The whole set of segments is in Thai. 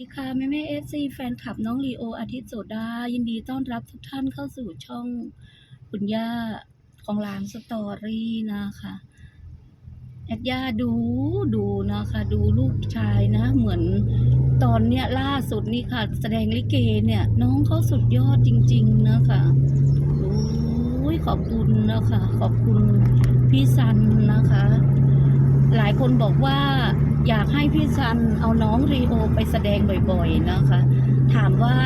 ดีค่ะแม่แม่เอฟซีแฟนคลับน้องลีโออาทิตย์โสดา ยินดีต้อนรับทุกท่านเข้าสู่ช่องคุณย่าของร้านสตอรี่นะคะแอดย่าดูดูนะคะ ดูลูกชายนะ เหมือนตอนเนี้ยล่าสุดนี่ค่ะ แสดงลิเกเนี่ย น้องเขาสุดยอดจริง ๆ นะคะโอ้ยขอบคุณนะคะ ขอบคุณพี่ซันนะคะ หลายคนบอกว่าอยากให้พี่ซันเอาน้องรีโอไปแสดงบ่อยๆนะคะ ถามว่า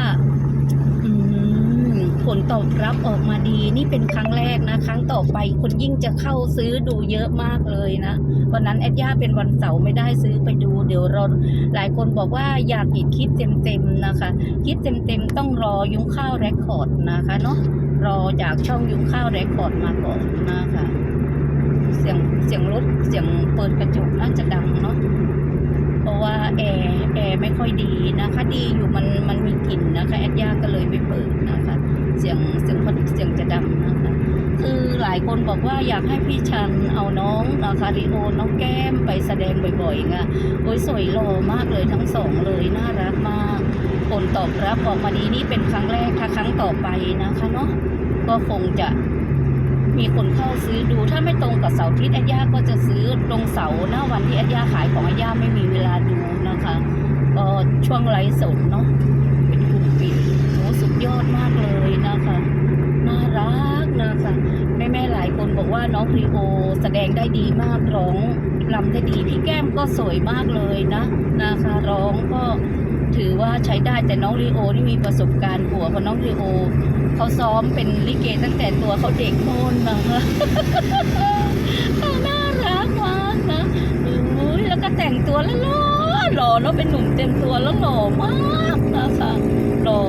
ผลตอบรับออกมาดีนี่เป็นครั้งแรกนะ ครั้งต่อไปคนยิ่งจะเข้าซื้อดูเยอะมากเลยนะ วันนั้นแอดย่าเป็นวันเสาร์ไม่ได้ซื้อไปดู เดี๋ยวเราหลายคนบอกว่าอยากเห็นคลิปเต็มๆนะคะ คลิปเต็มๆต้องรอยุ้งข้าวเรคคอร์ดนะคะเนาะรอจากช่องยุ้งข้าวเรคคอร์ดมาก่อนนะคะ เสียงเสียงรถเสียงเปิดกระจกน่าจะดังเนาะเพราะว่าแอร์แอร์ไม่ค่อยดีนะคะ ดีอยู่มันมันมีกลิ่นนะคะแอดยาก็เลยไม่เปิดนะคะ เสียงเสียงเสียงจะดังนะคะ คือหลายคนบอกว่าอยากให้พี่ชันเอาน้องนะคะริโอน้องแก้มไปแสดงบ่อยๆไงโอ้ยสวยหล่อมากเลยทั้งสองเลยน่ารักมากผลตอบรับออกมาดีนี่เป็นครั้งแรกค่ะครั้งต่อไปนะคะเนาะก็คงจะ มีคนเข้าซื้อดูถ้าไม่ตรงกับเสาร์อาทิตย์อาย่าก็จะซื้อตรงเสาร์หน้าวันที่อาย่าขายของอาย่าไม่มีเวลาดูนะคะก็ช่วงไลฟ์สดเนาะเป็นกลุ่มปิดโหสุดยอดมากเลยนะคะน่ารักนะคะแม่แม่ๆหลายคนบอกว่าน้องครีโอแสดงได้ดีมากร้อง รำได้ดี พี่แก้มก็สวยมากเลยนะนะคะร้องก็ถือว่าใช้ได้แต่น้องลีโอนี่มีประสบการณ์กว่าเพราะน้องลีโอเขาซ้อมเป็นลิเกตั้งแต่ตัวเขาเด็กโน่นนะคะน่ารักมากนะโอ้ยแล้วก็แต่งตัวแล้วหล่อหล่อแล้วเป็นหนุ่มเต็มตัวแล้วหล่อมากนะคะหล่อ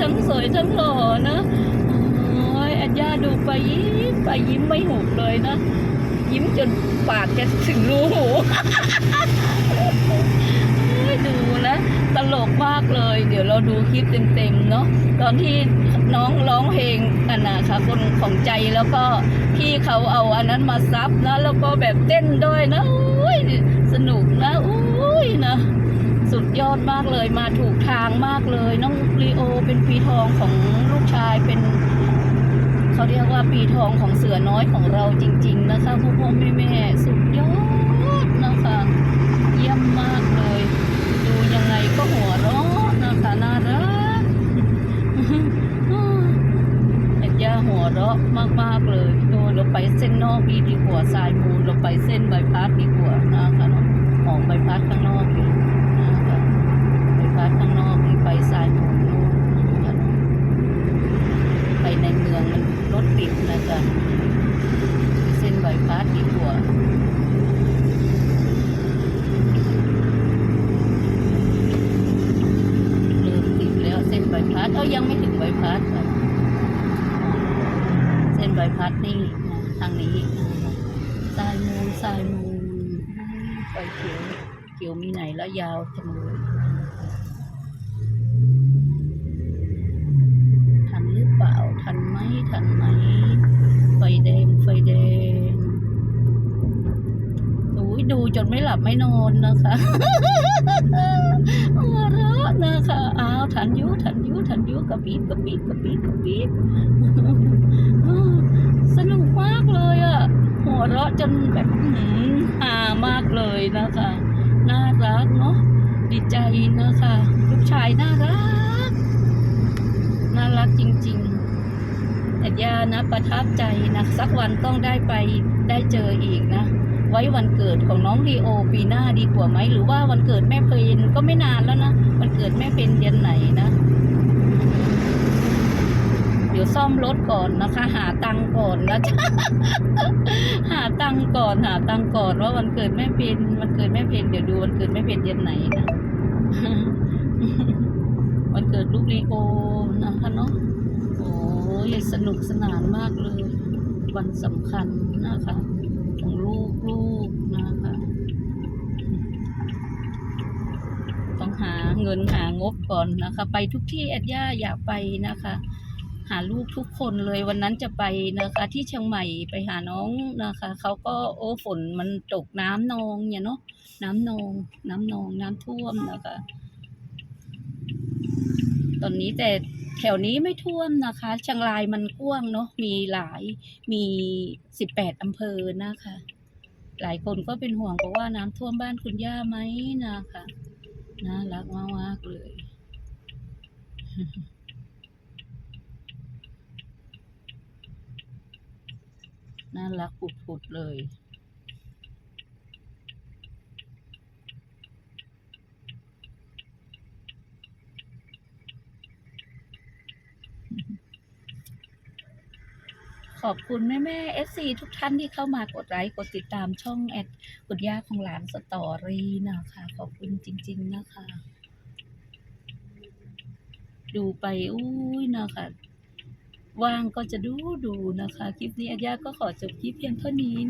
ทั้งสวยทั้งหล่อนะโอ้ยอัญญาดูไปยิ้มไปยิ้มไม่หุบเลยนะ ยิ้มจนปากจะถึงรูหูอ้ยดูนะตลกมากเลย เดี๋ยวเราดูคลิปเต็มๆเนาะตอนที่น้องร้องเพลงอันนะค่ะคนของใจแล้วก็พี่เขาเอาอันนั้นมาซับนะ แล้วก็แบบเต้นด้วยนะอุ้ยสนุกนะอุ้ยนะ ยอดมากเลยมาถูกทางมากเลย น้องลีโอเป็นปีทองของลูกชายเป็นเขาเรียกว่าปีทองของเสือน้อยของเราจริง ๆ นะคะพ่อพ่อแม่แม่สุดยอดนะคะ เยี่ยมมากเลย ดูยังไงก็หัวเราะนะคะน่ารักเอ็ดย่าหัวเราะมากๆเลยดนเราไปเส้นนอกดีดีกว่าสายมูลเราไปเส้นใบพัดดีกว่านะคะเนาะออกใบพัดข้างนอกนี่ ใบพัดข้างนอกนี่ไปสายมูลนู่นไปในเมืองมันรถติดนะจ๊ะเส้นใบพัดดีกว่าเริ่มติดแล้วเส้นใบพัดเอ้ายังไม่ถึงใบพัดเส้นใบพัดนี่ทางนี้สายมูลสายมูลไฟเขียวเขียวมีไหนแล้วยาวจังเลย จนไม่หลับไม่นอนนะคะหัวเราะนะคะอ้าวทันยุทันยุทันยุกระปีบกระปีบกระปีบกระปี๊บสนุกมากเลยอะหัวเราะจนแบบหือฮามากเลยนะคะ น่ารักเนาะดีใจนะคะลูกชายน่ารัก น่ารักจริง ๆแต่ย่านะประทับใจนะสักวันต้องได้ไปได้เจออีกนะ ไว้วันเกิดของน้องลีโอปีหน้าดีกว่าไหมหรือว่าวันเกิดแม่เพนก็ไม่นานแล้วนะวันเกิดแม่เพนเดือนไหนนะ เดี๋ยวซ่อมรถก่อนนะคะ หาตังก่อนนะจ๊ะหาตังก่อนหาตังก่อนว่าวันเกิดแม่เพนวันเกิดแม่เพนเดี๋ยวดูวันเกิดแม่เพนเดือนไหนนะวันเกิดลูกลีโอนะคะเนาะโอ้ยสนุกสนานมากเลย วันสำคัญนะคะ ของลูกลูกนะคะ ต้องหาเงินหางบก่อนนะคะ ไปทุกที่แอดย่าอยากไปนะคะ หาลูกทุกคนเลยวันนั้นจะไปนะคะ ที่เชียงใหม่ไปหาน้องนะคะเขาก็โอ้ฝนมันตกน้ำนองเนี่ยเนาะน้ำนอง น้ำนองน้ำท่วมนะคะ ตอนนี้แต่ แถวนี้ไม่ท่วมนะคะเชียงรายมันกว้างเนาะมีหลายมีสิบแปดอำเภอนะคะ หลายคนก็เป็นห่วงเพราะว่าน้ำท่วมบ้านคุณย่าไหมนะคะน่ารักมากๆเลยน่ารักผุดๆเลย ขอบคุณแม่แม่เอฟซีทุกท่านที่เข้ามากดไลค์กดติดตามช่องแอดกุดย่าของหลานสตอรี่นะคะ ขอบคุณจริง ๆนะคะ ดูไปอุ้ยนะคะว่างก็จะดูดูนะคะ คลิปนี้อาญาก็ขอจบคลิปเพียงเท่านี้